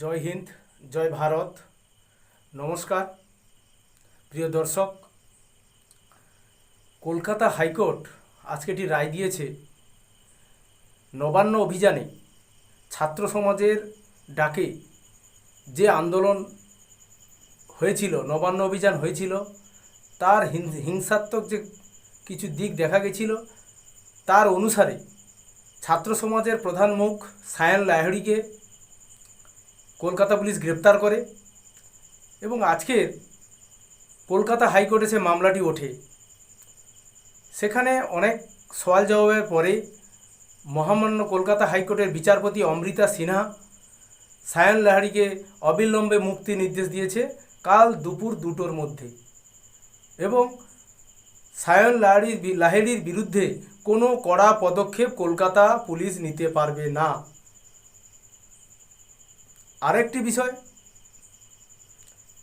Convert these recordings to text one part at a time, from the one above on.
জয় হিন্দ, জয় ভারত। নমস্কার, প্রিয় দর্শক। কলকাতা হাইকোর্ট আজকে একটি রায় দিয়েছে, নবান্ন অভিযানে ছাত্র সমাজের ডাকে যে আন্দোলন হয়েছিল, নবান্ন অভিযান হয়েছিল, তার হিংসাত্মক যে কিছু দিক দেখা গেছিল, তার অনুসারে ছাত্র সমাজের প্রধান মুখ সায়ন লাহিড়িকে কলকাতা পুলিশ গ্রেপ্তার করে এবং আজকের কলকাতা হাইকোর্টে সে মামলাটি ওঠে। সেখানে অনেক সওয়াল জবাবের পরে মহামান্য কলকাতা হাইকোর্টের বিচারপতি অমৃতা সিনহা সায়ন লাহারিকে অবিলম্বে মুক্তি নির্দেশ দিয়েছে কাল দুপুর দুটোর মধ্যে এবং সায়ন লাহারির লাহিড়ির বিরুদ্ধে কোনো কড়া পদক্ষেপ কলকাতা পুলিশ নিতে পারবে না। আরেকটি বিষয়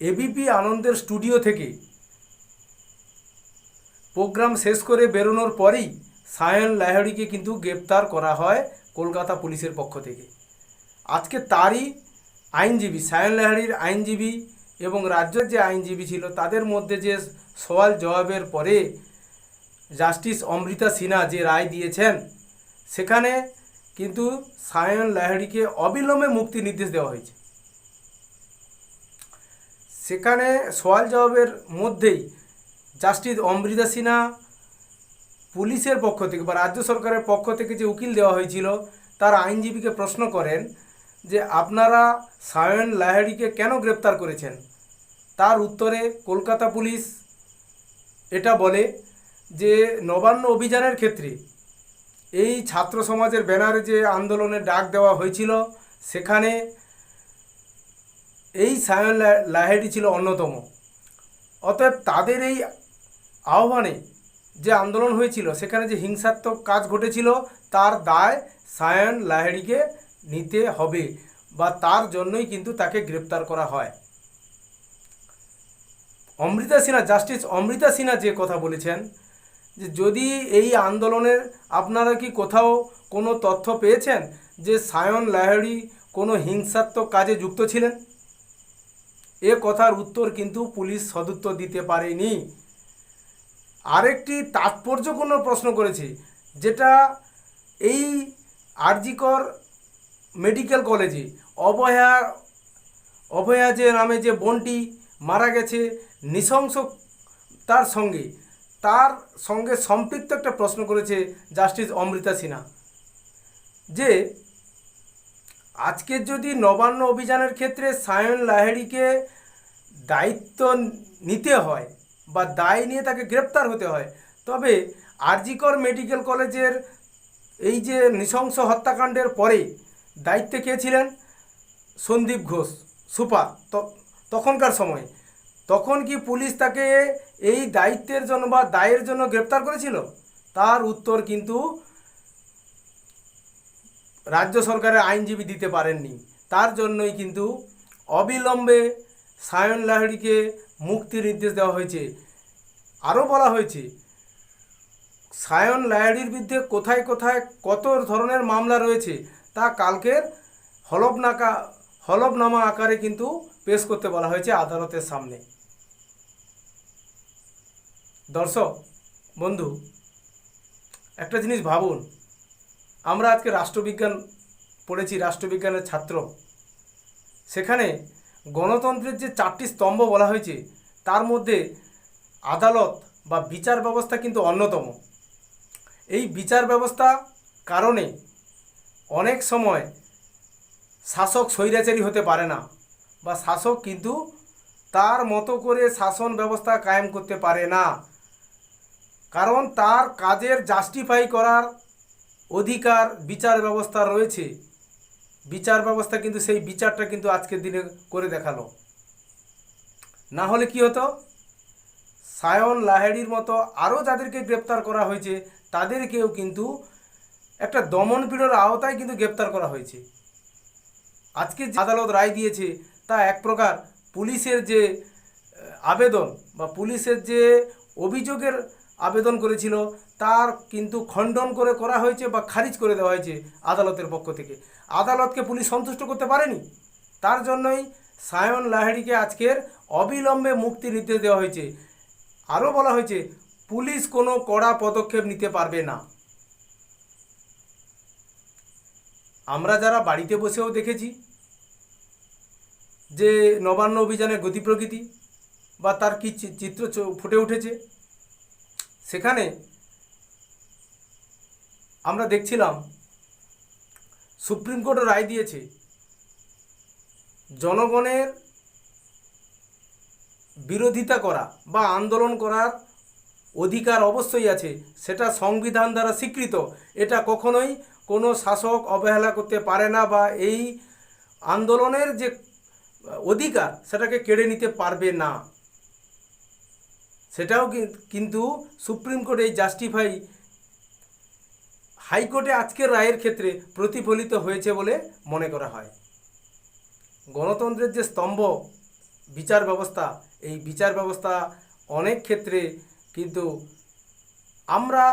এবিপি আনন্দের স্টুডিও থেকে প্রোগ্রাম শেষ করে বেরোনোর পরেই সায়ন লাহিড়িকে কিন্তু গ্রেপ্তার করা হয় কলকাতা পুলিশের পক্ষ থেকে। আজকে তারই আইনজীবী, সায়ন লাহিড়ির আইনজীবী এবং রাজ্যের যে আইনজীবী ছিল, তাদের মধ্যে যে সওয়াল জবাবের পরে জাস্টিস অমৃতা সিনহা যে রায় দিয়েছেন, সেখানে কিন্তু সায়ন লাহিড়িকে অবিলম্বে মুক্তি নির্দেশ দেওয়া হয়েছে। সেখানে সওয়াল জবাবের মধ্যেই জাস্টিস অমৃতা সিনহা পুলিশের পক্ষ থেকে বা রাজ্য সরকারের পক্ষ থেকে যে উকিল দেওয়া হয়েছিল, তার আইনজীবীকে প্রশ্ন করেন যে আপনারা সায়ন লাহিড়িকে কেন গ্রেপ্তার করেছেন? তার উত্তরে, কলকাতা পুলিশ এটা বলে যে নবান্ন অভিযানের ক্ষেত্রে এই ছাত্র সমাজের ব্যানারে যে আন্দোলনের ডাক দেওয়া হয়েছিল, সেখানে এই সায়ন লাহিড়ি ছিল অন্যতম। অতএব তাদের এই আহ্বানে যে আন্দোলন হয়েছিল, সেখানে যে হিংসাত্মক কাজ ঘটেছিল, তার দায় সায়ন লাহিড়িকে নিতে হবে বা তার জন্যই কিন্তু তাকে গ্রেপ্তার করা হয়। অমৃতা সিনহা, জাস্টিস অমৃতা সিনহা যে কথা বলেছেন যে যদি এই আন্দোলনের আপনারা কি কোথাও কোনো তথ্য পেয়েছেন যে সায়ন লাহিড়ি কোনো হিংসাত্মক কাজে যুক্ত ছিলেন? এ কথার উত্তর কিন্তু পুলিশ সদুত্তর দিতে পারেনি। আরেকটি তাৎপর্যপূর্ণ প্রশ্ন করেছে, যেটা এই আরজিকর মেডিকেল কলেজে অবহেয়া অভয়া যে নামে যে বোনটি মারা গেছে, নৃশংস তার সঙ্গে তার সঙ্গে সম্পৃক্ত একটা প্রশ্ন করেছে জাস্টিস অমৃতা সিনহা, যে আজকে যদি নবান্ন অভিযানের ক্ষেত্রে সায়ন লাহিড়িকে দায়িত্ব নিতে হয় বা দায় নিয়ে তাকে গ্রেপ্তার হতে হয়, তবে আরজিকর মেডিকেল কলেজের এই যে নৃশংস হত্যাকাণ্ডের পরে দায়িত্বে কে ছিলেন? সন্দীপ ঘোষ, সুপার তখনকার সময়। তখন কি পুলিশ তাকে এই দায়িত্বের জন্য বা দায়ের জন্য গ্রেপ্তার করেছিল? তার উত্তর কিন্তু রাজ্য সরকারের আইনজীবী দিতে পারেননি। তার জন্যই কিন্তু অবিলম্বে সায়ন লাহিড়িকে মুক্তির নির্দেশ দেওয়া হয়েছে। আরও বলা হয়েছে, সায়ন লাহিড়ির বিরুদ্ধে কোথায় কোথায় কত ধরনের মামলা রয়েছে তা কালকের হলফনাকা হলফনামা আকারে কিন্তু পেশ করতে বলা হয়েছে আদালতের সামনে। দর্শক, বন্ধু, একটা জিনিস ভাবুন। আমরা আজকে রাষ্ট্রবিজ্ঞান পড়েছি, রাষ্ট্রবিজ্ঞানের ছাত্র। সেখানে গণতন্ত্রের যে চারটি স্তম্ভ বলা হয়েছে, তার মধ্যে আদালত বা বিচার ব্যবস্থা কিন্তু অন্যতম। এই বিচার ব্যবস্থা কারণে অনেক সময় শাসক স্বৈরাচারী হতে পারে না বা শাসক কিন্তু তার মতো করে শাসন ব্যবস্থা কায়েম করতে পারে না। কারণ তার কাজের জাস্টিফাই করার অধিকার বিচার ব্যবস্থা রয়েছে। বিচার ব্যবস্থা কিন্তু সেই বিচারটা কিন্তু আজকের দিনে করে দেখাল। না হলে কি হতো? সায়ন লাহেড়ির মতো আরও যাদেরকে গ্রেপ্তার করা হয়েছে, তাদেরকেও কিন্তু একটা দমন দমনপীড়ের আওতায় কিন্তু গ্রেপ্তার করা হয়েছে। আজকে যে আদালত রায় দিয়েছে, তা এক প্রকার পুলিশের যে আবেদন বা পুলিশের যে অভিযোগের আবেদন করেছিল, তার কিন্তু খণ্ডন করে করা হয়েছে বা খারিজ করে দেওয়া হয়েছে আদালতের পক্ষ থেকে। আদালতকে পুলিশ সন্তুষ্ট করতে পারেনি? তার জন্যই সায়ন লাহিড়িকে আজকের অবিলম্বে মুক্তি নিতে দেওয়া হয়েছে। আরও বলা হয়েছে, পুলিশ কোনো কড়া পদক্ষেপ নিতে পারবে না। আমরা যারা বাড়িতে বসেও দেখেছি যে নবান্ন অভিযানের গতি প্রকৃতি বা তার কি চিত্র ফুটে উঠেছে সেখানে আমরা দেখছিলাম, সুপ্রিম কোর্টও রায় দিয়েছে, জনগণের বিরোধিতা করা বা আন্দোলন করার অধিকার অবশ্যই আছে, সেটা সংবিধান দ্বারা স্বীকৃত। এটা কখনোই কোনো শাসক অবহেলা করতে পারে না বা এই আন্দোলনের যে অধিকার, সেটাকে কেড়ে নিতে পারবে না। সেটাও কিন্তু সুপ্রিম কোর্ট জাস্টিফাই হাইকোর্টে আজকের রায়ের ক্ষেত্রে প্রতিফলিত হয়েছে বলে মনে করা হয়। গণতন্ত্রের যে স্তম্ভ, বিচার ব্যবস্থা, এই বিচার ব্যবস্থা অনেক ক্ষেত্রে কিন্তু আমরা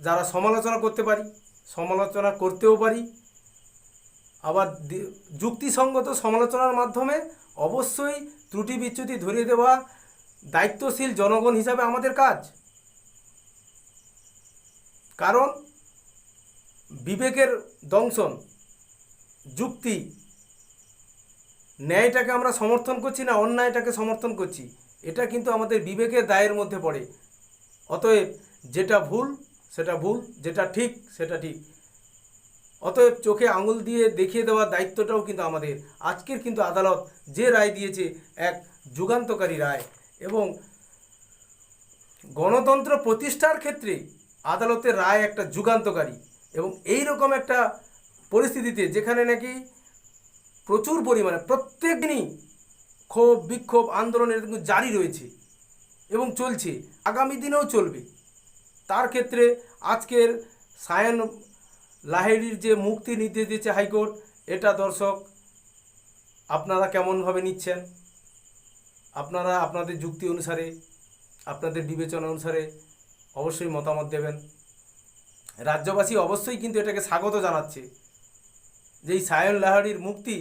যারা সমালোচনা করতে পারি, সমালোচনা করতেও পারি, আবার যুক্তিসঙ্গত সমালোচনার মাধ্যমে অবশ্যই ত্রুটি বিচ্যুতি ধরিয়ে দেওয়া দায়িত্বশীল জনগণ হিসাবে আমাদের কাজ। কারণ বিবেকের দংশন, যুক্তি, ন্যায়টাকে আমরা সমর্থন করছি না, অন্যায়টাকে সমর্থন করছি, এটা কিন্তু আমাদের বিবেকের দায়ের মধ্যে পড়ে। অতএব যেটা ভুল, সেটা ভুল, যেটা ঠিক, সেটা ঠিক। অতএব চোখে আঙুল দিয়ে দেখিয়ে দেওয়ার দায়িত্বটাও কিন্তু আমাদের। আজকের কিন্তু আদালত যে রায় দিয়েছে, এক যুগান্তকারী রায়। এবং গণতন্ত্র প্রতিষ্ঠার ক্ষেত্রে আদালতের রায় একটা যুগান্তকারী এবং এই রকম একটা পরিস্থিতিতে যেখানে নাকি প্রচুর পরিমাণে, প্রত্যেক দিনই ক্ষোভ, বিক্ষোভ আন্দোলন এটা কিন্তু জারি রয়েছে এবং চলছে, আগামী দিনেও চলবে। তার ক্ষেত্রে আজকের সায়ন লাহেরির যে মুক্তি নির্দেশ দিয়েছে হাইকোর্ট, এটা দর্শক আপনারা কেমনভাবে নিচ্ছেন? আপনারা আপনাদের যুক্তি অনুসারে, আপনাদের বিবেচনা অনুসারে অবশ্যই মতামত দেবেন। রাজ্যবাসী অবশ্যই কিন্তু এটাকে স্বাগত জানাচ্ছে যে এই সায়ন লাহারির মুক্তি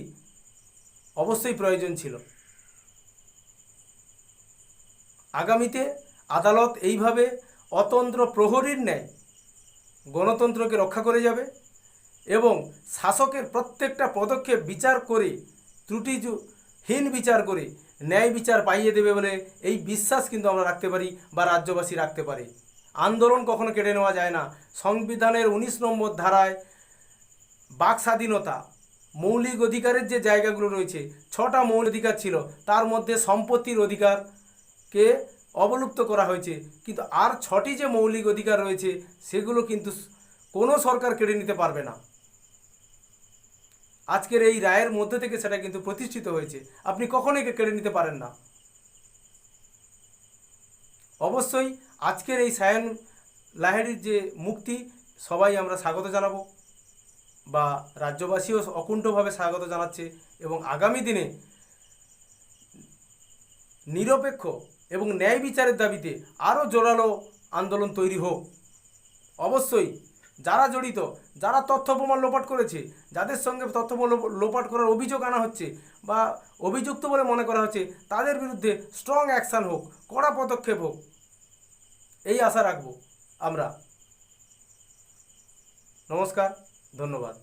অবশ্যই প্রয়োজন ছিল। আগামীতে আদালত এইভাবে অতন্ত্র প্রহরীর ন্যায় গণতন্ত্রকে রক্ষা করে যাবে এবং শাসকের প্রত্যেকটা পদক্ষেপ বিচার করে ত্রুটিহীন বিচার করে ন্যায় বিচার পাইয়ে দেবে বলে এই বিশ্বাস কিন্তু আমরা রাখতে পারি বা রাজ্যবাসী রাখতে পারে। আন্দোলন কখনো কেড়ে নেওয়া যায় না। সংবিধানের উনিশ নম্বর ধারায় বাক স্বাধীনতা, মৌলিক অধিকারের যে জায়গাগুলো রয়েছে, ছটা মৌলিক অধিকার ছিল, তার মধ্যে সম্পত্তির অধিকারকে অবলুপ্ত করা হয়েছে। কিন্তু আর ছটি যে মৌলিক অধিকার রয়েছে, সেগুলো কিন্তু কোনো সরকার কেড়ে নিতে পারবে না। আজকের এই রায়ের মধ্যে থেকে সেটা কিন্তু প্রতিষ্ঠিত হয়েছে। আপনি কখনোই কেড়ে নিতে পারেন না। অবশ্যই আজকের এই সায়ন লাহেরির যে মুক্তি, সবাই আমরা স্বাগত জানাব বা রাজ্যবাসীও অকুণ্ঠভাবে স্বাগত জানাচ্ছে এবং আগামী দিনে নিরপেক্ষ এবং ন্যায় বিচারের দাবিতে আরও জোরালো আন্দোলন তৈরি হোক। অবশ্যই যারা জড়িত, যারা তথ্য প্রমাণ লোপাট করেছে, যাদের সঙ্গে তথ্য লোপাট করার অভিযোগ আনা হচ্ছে বা অভিযুক্ত বলে মনে করা হচ্ছে, তাদের বিরুদ্ধে স্ট্রং অ্যাকশান হোক, কড়া পদক্ষেপ হোক, এই আশা রাখব আমরা। নমস্কার, ধন্যবাদ।